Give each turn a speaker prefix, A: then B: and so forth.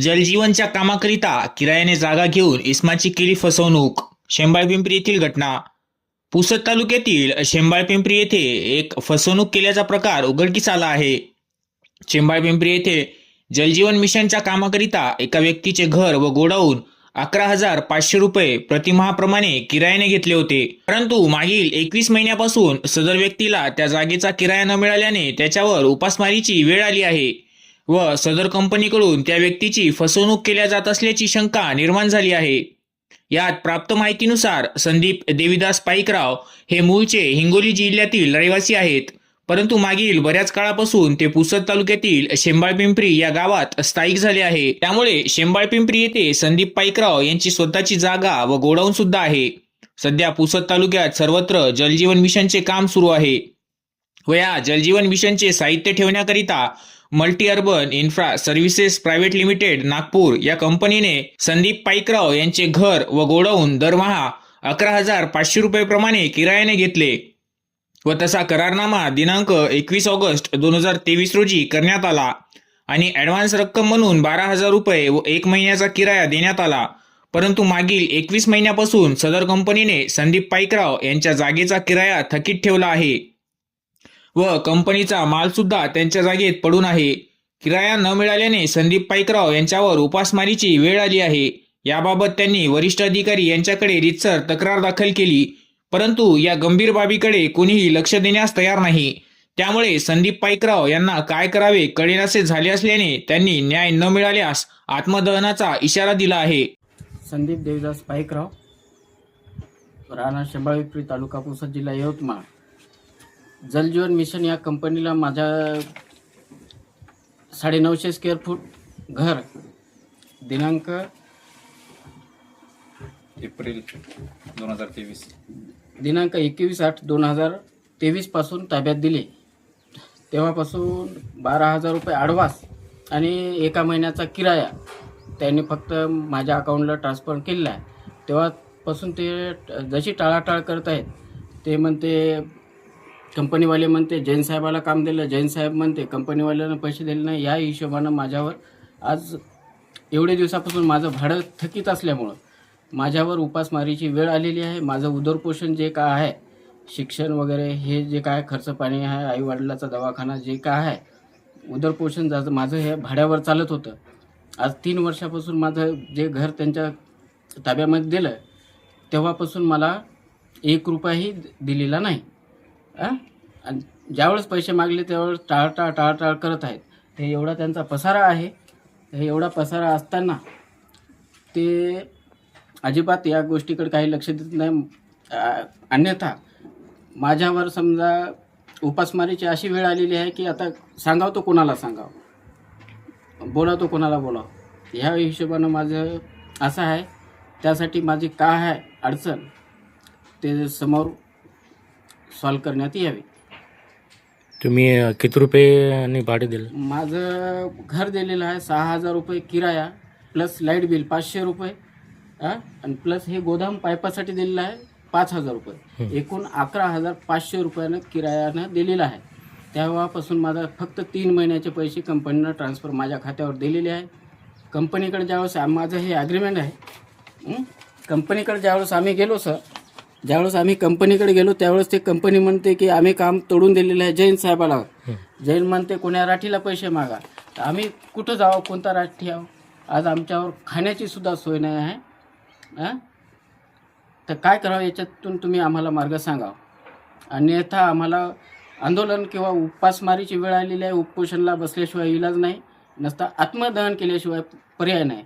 A: जलजीवनच्या कामाकरिता किरायाने जागा घेऊन इस्माची केली फसवणूक. शेंबाळपिंपरी येथील घटना. पुसद तालुक्यातील शेंबाळपिंपरी येथे एक फसवणूक केल्याचा प्रकार उघडकीस आला आहे. शेंबाळपिंपरी येथे जलजीवन मिशनच्या कामाकरिता एका व्यक्तीचे घर व गोडाऊन अकरा हजार पाचशे रुपये प्रतिमाहाप्रमाणे किरायाने घेतले होते. परंतु मागील एकवीस महिन्यापासून सदर व्यक्तीला त्या जागेचा किराया न मिळाल्याने त्याच्यावर उपासमारीची वेळ आली आहे. व सदर कंपनीकडून त्या व्यक्तीची फसवणूक केल्या जात असल्याची शंका निर्माण झाली आहे. यात प्राप्त माहितीनुसार संदीप देविदास पाईकराव हे मूळचे हिंगोली जिल्ह्यातील रहिवासी आहेत. परंतु मागील बऱ्याच काळापासून ते पुसद तालुक्यातील शेंबाळपिंपरी या गावात स्थायिक झाले आहे. त्यामुळे शेंबाळपिंपरी येथे संदीप पाईकराव यांची स्वतःची जागा व गोडाऊन सुद्धा आहे. सध्या पुसद तालुक्यात सर्वत्र जलजीवन मिशनचे काम सुरू आहे. व या जलजीवन मिशनचे साहित्य ठेवण्याकरिता multi urban infra services private limited Nagpur या कंपनीने संदीप पाईकराव यांचे घर व गोडाऊन दरमहा अकरा हजार पाचशे रुपये प्रमाणे किरायाने घेतले व तसा करारनामा दिनांक एकवीस ऑगस्ट दोन हजार तेवीस रोजी करण्यात आला आणि ॲडव्हान्स रक्कम म्हणून बारा हजार रुपये व एक महिन्याचा किराया देण्यात आला. परंतु मागील एकवीस महिन्यापासून सदर कंपनीने संदीप पाईकराव यांच्या जागेचा किराया थकीत ठेवला आहे. व कंपनीचा माल सुद्धा त्यांच्या जागेत पडून आहे. किराया न मिळाल्याने संदीप पाईकराव यांच्यावर उपासमारीची वेळ आली आहे. याबाबत त्यांनी वरिष्ठ अधिकारी यांच्याकडे रितसर तक्रार दाखल केली. परंतु या गंभीर बाबीकडे कोणीही लक्ष देण्यास तयार नाही. त्यामुळे संदीप पाईकराव यांना काय करावे कळेनासे झाले असल्याने त्यांनी न्याय न मिळाल्यास आत्मदहनाचा इशारा दिला आहे.
B: संदीप देवदास पाईकराव राणा शेंबाळविक्री तालुका पुसद जिल्हा यवतमाळ. जलजीवन मिशन या कंपनीला माझ्या साडेनऊशे स्क्वेअर फूट घर दिनांक
C: एप्रिल दोन हजार तेवीस.
B: दिनांक एकवीस आठ दोन हजार तेवीसपासून ताब्यात दिले. तेव्हापासून बारा हजार रुपये ॲडव्हान्स आणि एका महिन्याचा किराया त्यांनी फक्त माझ्या अकाउंटला ट्रान्सफर केलेला आहे. तेव्हापासून ते जशी टाळाटाळ करत आहेत ते म्हणते कंपनीवाले म्हणते जैन साहेबाला काम दिलं जैन साहेब म्हणते कंपनीवाल्यानं पैसे दिले नाही या हिशोबानं माझ्यावर आज एवढे दिवसापासून माझं भाडं थकीत असल्यामुळं माझ्यावर उपासमारीची वेळ आलेली आहे. माझं उदरपोषण जे काय आहे शिक्षण वगैरे हे जे काय खर्च पाणी आहे आईवडिलाचा दवाखाना जे काय आहे उदरपोषण जा माझं हे भाड्यावर चालत होतं. आज तीन वर्षापासून माझं जे घर त्यांच्या ताब्यामध्ये दिलं तेव्हापासून मला एक रुपयाही दिलेला नाही. आणि ज्यावेळेस पैसे मागले त्यावेळेस टाळटाळ टाळटाळ करत आहेत. हे एवढा त्यांचा पसारा आहे. हे एवढा पसारा असताना ते अजिबात या गोष्टीकडे काही लक्ष देत नाही. अन्यथा माझ्यावर समजा उपासमारीची अशी वेळ आलेली आहे की आता सांगावं तो कोणाला सांगावं? बोला तो कोणाला बोलावं? ह्या हिशोबानं माझं असं आहे. त्यासाठी माझी का आहे अडचण ते समोर सॉल्व करण्यात यावी
D: तुम्ही अ, किती रुपये भाडे दिलं
B: माझं घर दिलेलं आहे सहा हजार रुपये किराया प्लस लाइट बिल पाचशे रुपये? आणि प्लस हे गोदाम पाईपासाठी दिलेलं आहे पाच हजार रुपये एकूण अकरा हजार पाचशे रुपयानं किरायानं दिलेलं आहे तेव्हापासून माझा फक्त तीन महिन्याचे पैसे कंपनीनं ट्रान्सफर माझ्या खात्यावर दिलेले आहे कंपनीकडे ज्यावेळेस आम- माझं हे ॲग्रीमेंट आहे? कंपनीकडे ज्यावेळेस आम्ही गेलो सर ज्यावेळेस आम्ही कंपनीकडे गेलो त्यावेळेस ते कंपनी म्हणते की आम्ही काम तोडून दिलेलं आहे जैन साहेबाला. जैन म्हणते कोण्या राठीला पैसे मागा. तर आम्ही कुठं जावं कोणता राठी आहो आज आमच्यावर खाण्याची सुद्धा सोय नाही आहे. हां तर काय करावं याच्यातून तुम्ही आम्हाला मार्ग सांगा. अन्यथा आम्हाला आंदोलन किंवा उपासमारीची वेळ आलेली आहे उपोषणला बसल्याशिवाय इलाज नाही नसता आत्मदहन केल्याशिवाय पर्याय नाही.